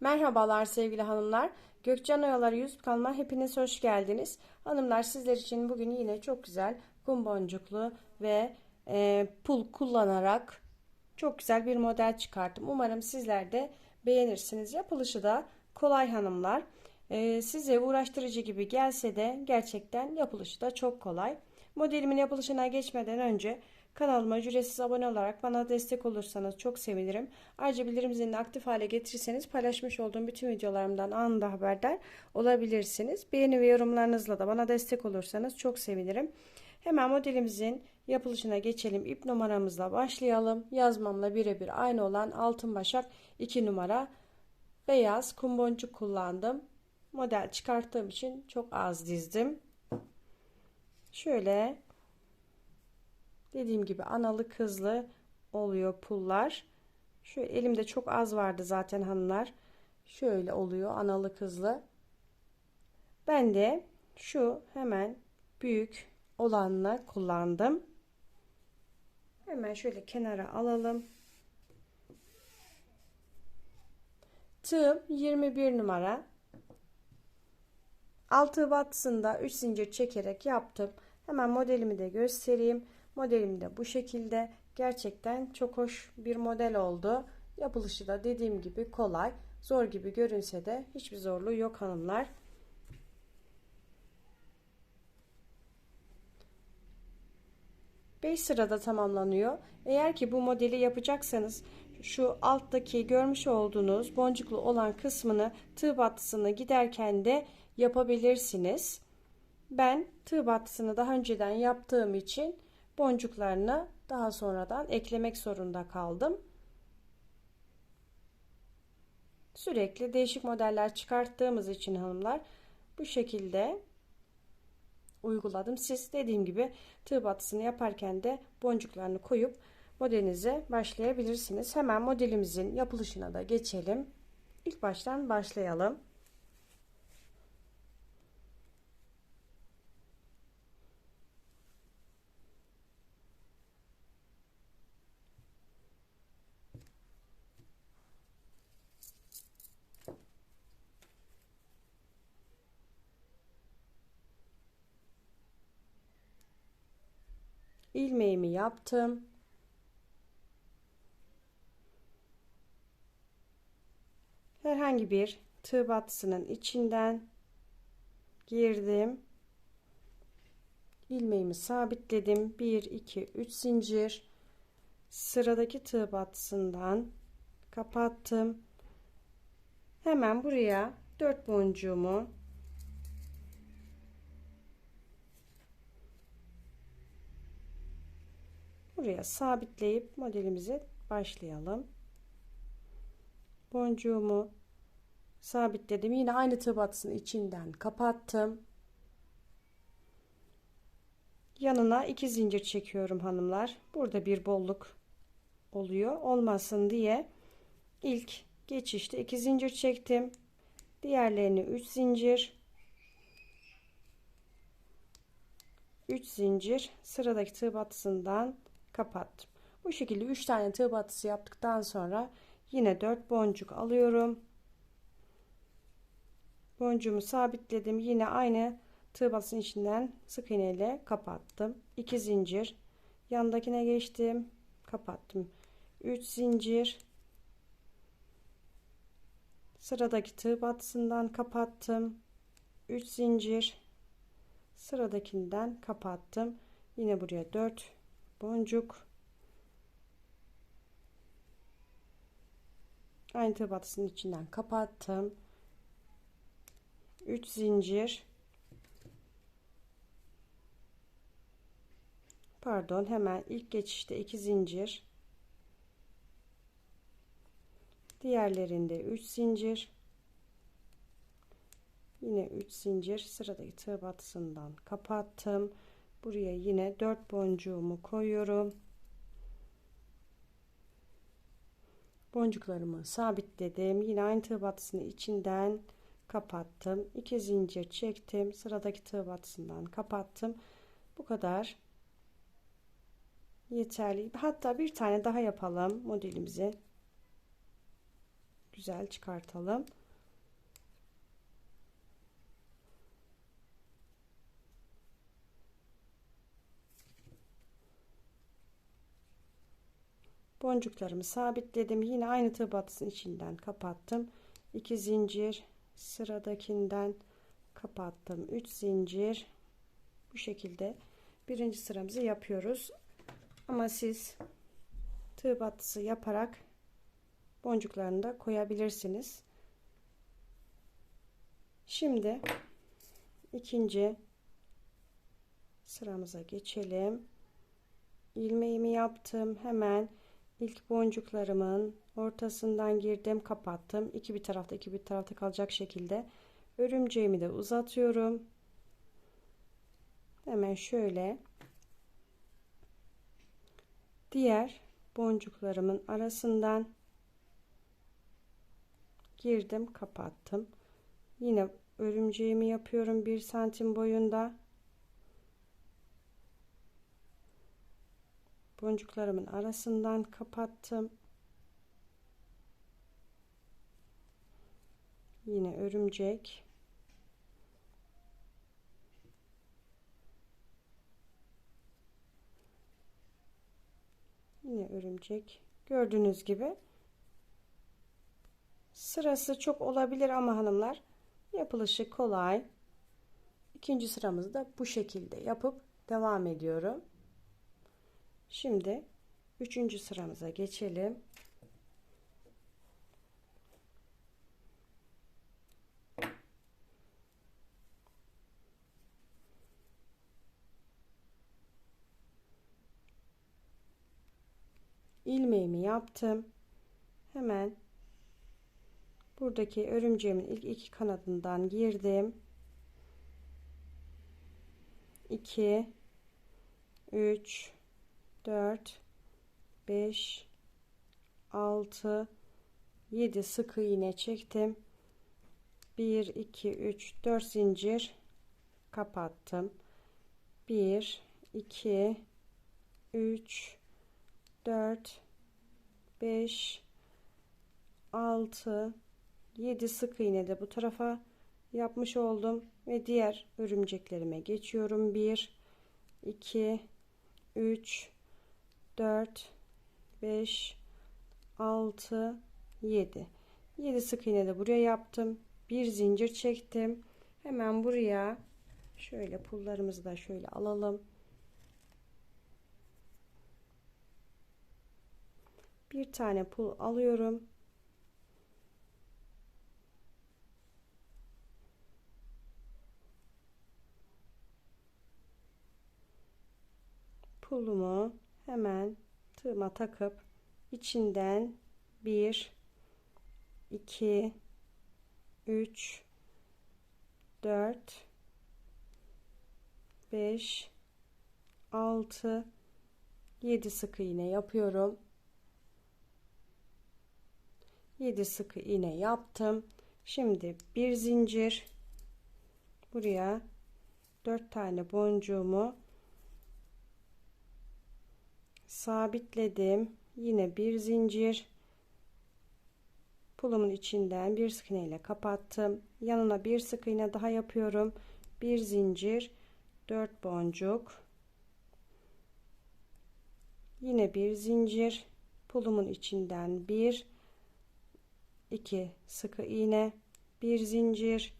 Merhabalar sevgili hanımlar. Gökcan Oyaları Yüz Kalma hepiniz hoş geldiniz. Hanımlar sizler için bugün yine çok güzel kum boncuklu ve e, pul kullanarak çok güzel bir model çıkarttım. Umarım sizler de beğenirsiniz. Yapılışı da kolay hanımlar. E, size uğraştırıcı gibi gelse de gerçekten yapılışı da çok kolay. Modelimin yapılışına geçmeden önce Kanalıma ücretsiz abone olarak bana destek olursanız çok sevinirim. Ayrıca bildirim zilini aktif hale getirirseniz paylaşmış olduğum bütün videolarımdan anında haberdar olabilirsiniz. Beğeni ve yorumlarınızla da bana destek olursanız çok sevinirim. Hemen modelimizin yapılışına geçelim. İp numaramızla başlayalım. Yazmamla birebir aynı olan altın başak 2 numara beyaz kumboncuk kullandım. Model çıkarttığım için çok az dizdim. Şöyle Dediğim gibi analı kızlı oluyor pullar. Şu elimde çok az vardı zaten hanımlar. Şöyle oluyor analı kızlı. Ben de şu hemen büyük olanla kullandım. Hemen şöyle kenara alalım. Tığım 21 numara. Altı battısında 3 zincir çekerek yaptım. Hemen modelimi de göstereyim. Modelim de bu şekilde. Gerçekten çok hoş bir model oldu. Yapılışı da dediğim gibi kolay. Zor gibi görünse de hiçbir zorluğu yok hanımlar. Beş sırada tamamlanıyor. Eğer ki bu modeli yapacaksanız şu alttaki görmüş olduğunuz boncuklu olan kısmını tığ battısını giderken de yapabilirsiniz. Ben tığ battısını daha önceden yaptığım için boncuklarını daha sonradan eklemek zorunda kaldım. Sürekli değişik modeller çıkarttığımız için hanımlar bu şekilde uyguladım. Siz dediğim gibi tığ batısını yaparken de boncuklarını koyup modelinize başlayabilirsiniz. Hemen modelimizin yapılışına da geçelim. İlk baştan başlayalım. İlmeğimi yaptım. Herhangi bir tığ battısının içinden girdim. ilmeğimi sabitledim. 1 2 3 zincir. Sıradaki tığ battısından kapattım. Hemen buraya 4 boncuğumu buraya sabitleyip modelimize başlayalım. Boncuğumu sabitledim. Yine aynı tığ batısını içinden kapattım. Yanına iki zincir çekiyorum hanımlar. Burada bir bolluk oluyor. Olmasın diye ilk geçişte iki zincir çektim. Diğerlerini 3 zincir 3 zincir sıradaki tığ batısından kapattım. Bu şekilde 3 tane tığ batısı yaptıktan sonra yine 4 boncuk alıyorum. Boncuğumu sabitledim. Yine aynı tığ batısının içinden sık iğne ile kapattım. 2 zincir. Yandakine geçtim. Kapattım. 3 zincir. Sıradaki tığ batısından kapattım. 3 zincir. Sıradakinden kapattım. Yine buraya 4 boncuk. Aynı tığ batısının içinden kapattım. 3 zincir. Pardon hemen ilk geçişte 2 zincir. Diğerlerinde 3 zincir. Yine 3 zincir sıradaki tığ batısından kapattım buraya yine 4 boncuğumu koyuyorum. Boncuklarımı sabitledim. Yine aynı tığ batısını içinden kapattım. 2 zincir çektim. Sıradaki tığ batısından kapattım. Bu kadar. Yeterli. Hatta bir tane daha yapalım. Modelimizi güzel çıkartalım. Boncuklarımı sabitledim. Yine aynı tığ batısının içinden kapattım. 2 zincir sıradakinden kapattım. 3 zincir. Bu şekilde birinci sıramızı yapıyoruz. Ama siz tığ batısı yaparak boncuklarını da koyabilirsiniz. Şimdi ikinci sıramıza geçelim. İlmeğimi yaptım. Hemen ilk boncuklarımın ortasından girdim kapattım. İki bir tarafta iki bir tarafta kalacak şekilde örümceğimi de uzatıyorum. Hemen şöyle diğer boncuklarımın arasından girdim kapattım. Yine örümceğimi yapıyorum bir santim boyunda boncuklarımın arasından kapattım. Yine örümcek. Yine örümcek. Gördüğünüz gibi sırası çok olabilir ama hanımlar yapılışı kolay. İkinci sıramızı da bu şekilde yapıp devam ediyorum. Şimdi üçüncü sıramıza geçelim. ilmeğimi yaptım. Hemen buradaki örümceğimin ilk iki kanadından girdim. 2 3 4 5 6 7 sık iğne çektim. 1 2 3 4 zincir kapattım. 1 2 3 4 5 6 7 sık iğne de bu tarafa yapmış oldum ve diğer örümceklerime geçiyorum. 1 2 3 4 5 6 7 7 sık iğne de buraya yaptım. Bir zincir çektim. Hemen buraya şöyle pullarımızı da şöyle alalım. Bir tane pul alıyorum. Pulumu hemen tığıma takıp içinden 1 2 3 4 5 6 7 sık iğne yapıyorum. 7 sık iğne yaptım. Şimdi bir zincir. Buraya 4 tane boncuğumu sabitledim. Yine bir zincir. Pulumun içinden bir sık iğne ile kapattım. Yanına bir sık iğne daha yapıyorum. Bir zincir 4 boncuk. Yine bir zincir. Pulumun içinden bir iki sık iğne. Bir zincir.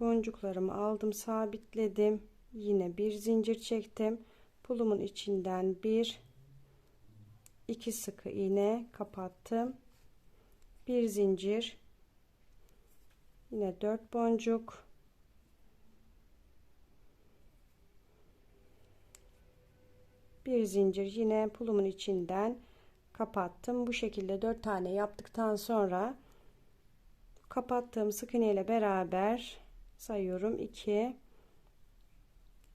Boncuklarımı aldım sabitledim. Yine bir zincir çektim pulumun içinden bir iki sık iğne kapattım. Bir zincir yine dört boncuk. Bir zincir yine pulumun içinden kapattım. Bu şekilde dört tane yaptıktan sonra kapattığım sık iğne ile beraber sayıyorum. 2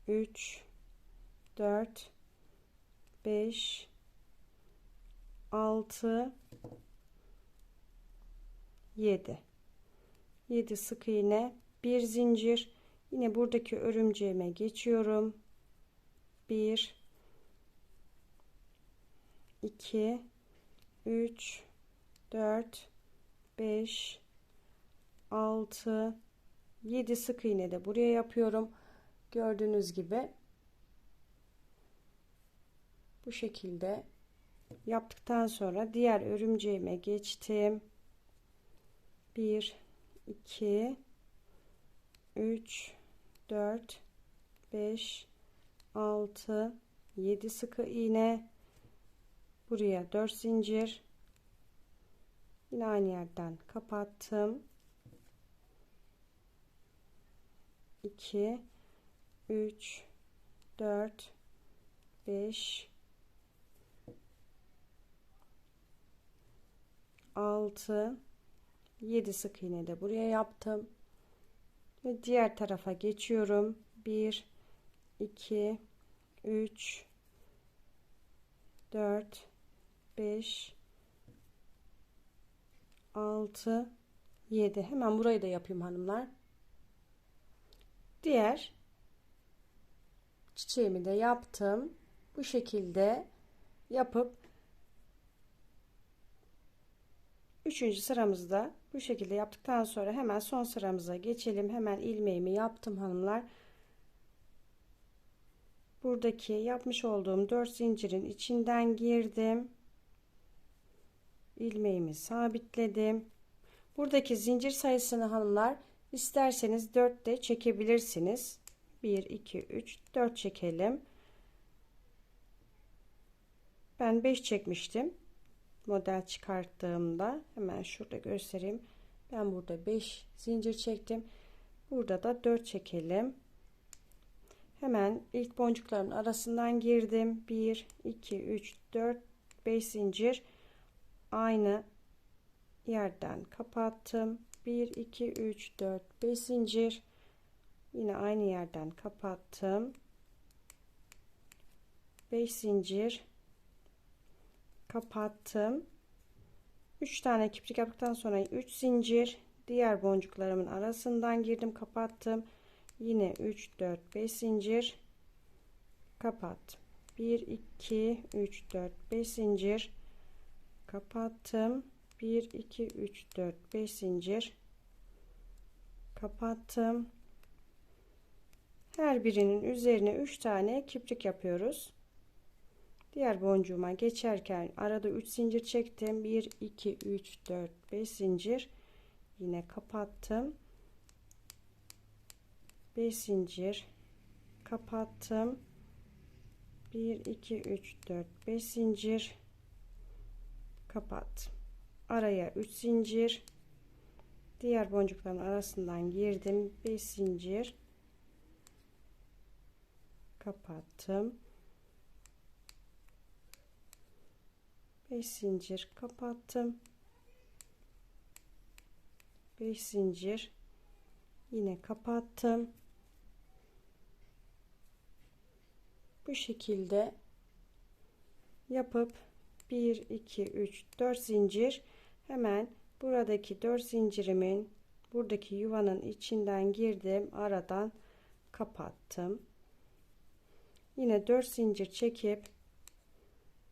3 4 5 6 7 7 sık iğne bir zincir. Yine buradaki örümceğime geçiyorum. 1 2 3 4 5 6 7 sık iğne de buraya yapıyorum. Gördüğünüz gibi bu şekilde yaptıktan sonra diğer örümceğime geçtim. 1 2 3 4 5 6 7 sıkı iğne. Buraya 4 zincir. Yine aynı yerden kapattım. 2 3 4 5 6 7 sık iğne de buraya yaptım. Ve diğer tarafa geçiyorum. 1 2 3 4 5 6 7 hemen burayı da yapayım hanımlar. Diğer çiçeğimi de yaptım. Bu şekilde yapıp üçüncü sıramızda bu şekilde yaptıktan sonra hemen son sıramıza geçelim. Hemen ilmeğimi yaptım hanımlar. Buradaki yapmış olduğum 4 zincirin içinden girdim. İlmeğimi sabitledim. Buradaki zincir sayısını hanımlar isterseniz 4 de çekebilirsiniz. 1 2 3 4 çekelim. Ben 5 çekmiştim model çıkarttığımda hemen şurada göstereyim ben burada 5 zincir çektim burada da 4 çekelim Hemen ilk boncukların arasından girdim. 1, 2, 3, 4, 5 zincir. Aynı yerden kapattım. 1, 2, 3, 4, 5 zincir. Yine aynı yerden kapattım. 5 zincir. Kapattım. 3 tane kiprik yaptıktan sonra 3 zincir. Diğer boncuklarımın arasından girdim kapattım. Yine 3 4 5 zincir. Kapat 1 2 3 4 5 zincir. Kapattım. 1 2 3 4 5 zincir. Kapattım. Her birinin üzerine 3 tane kiprik yapıyoruz diğer boncuğuma geçerken arada 3 zincir çektim. 1 2 3 4 5 zincir yine kapattım. 5 zincir kapattım. 1 2 3 4 5 zincir kapat araya 3 zincir. Diğer boncukların arasından girdim. 5 zincir kapattım 5 zincir kapattım. 5 zincir yine kapattım. Bu şekilde yapıp 1 2 3 4 zincir. Hemen buradaki 4 zincirimin buradaki yuvanın içinden girdim aradan kapattım. Yine 4 zincir çekip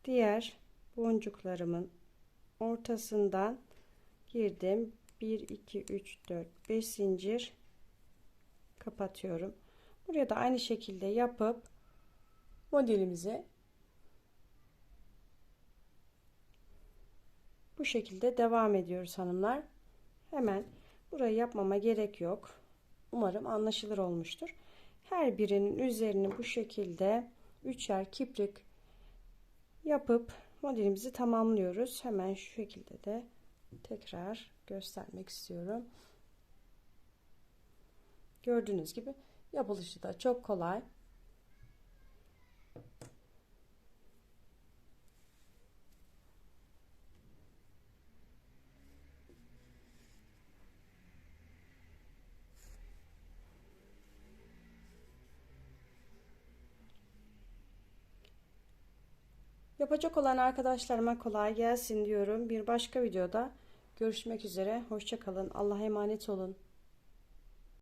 diğer boncuklarımın ortasından girdim 1 2 3 4 5 zincir kapatıyorum buraya da aynı şekilde yapıp modelimize bu şekilde devam ediyoruz hanımlar. Hemen burayı yapmama gerek yok. Umarım anlaşılır olmuştur. Her birinin üzerini bu şekilde üçer kiprik yapıp modelimizi tamamlıyoruz. Hemen şu şekilde de tekrar göstermek istiyorum. Gördüğünüz gibi yapılışı da çok kolay. Yapacak olan arkadaşlarıma kolay gelsin diyorum. Bir başka videoda görüşmek üzere. Hoşçakalın. Allah'a emanet olun.